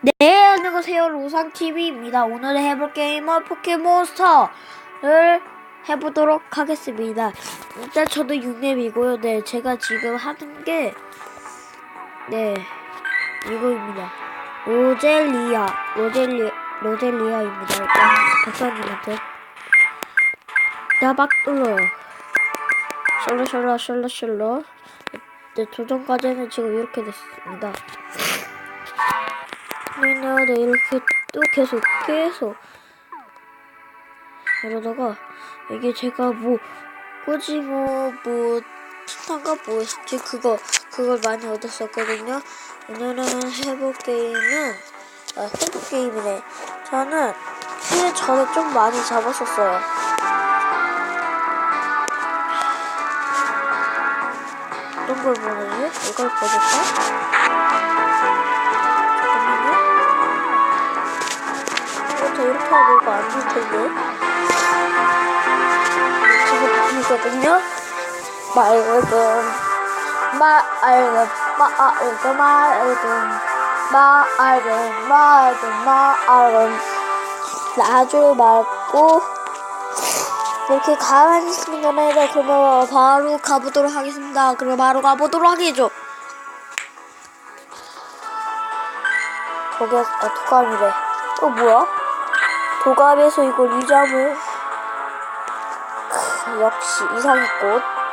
네, 안녕하세요. 로상TV입니다. 오늘 해볼 게임은 포켓몬스터를 해보도록 하겠습니다. 일단 저도 6렙이고요. 네, 제가 지금 하는 게, 네, 이거입니다. 로젤리아, 로젤리, 로젤리아입니다. 일단, 박사님한테. 나막 눌러요. 셜러, 셜러, 셜러, 셜러. 네, 도전 과제는 지금 이렇게 됐습니다. 네, 네, 이렇게 또 계속 계속 이러다가 이게 제가 뭐 꼬징어 뭐 티탄가 뭐였지 그거 그걸 많이 얻었었거든요. 오늘은 해볼 게임은 아, 해볼 게임이네. 저는 실 전에 좀 많이 잡았었어요. 어떤 걸 보내지? 이걸 보낼까? 하고 이거 안될 텐데. 지금 바뀌거든요. 맑은, 맑은, 맑은, 맑은, 맑은, 맑은, 맑은. 아주 맑고, 이렇게 가만히 있으면 네, 그러면 바로 가보도록 하겠습니다. 그럼 바로 가보도록 하겠죠. 아 도감이래. 어 뭐야? 도감에서 유자무. 크, 역시 이상의 꽃.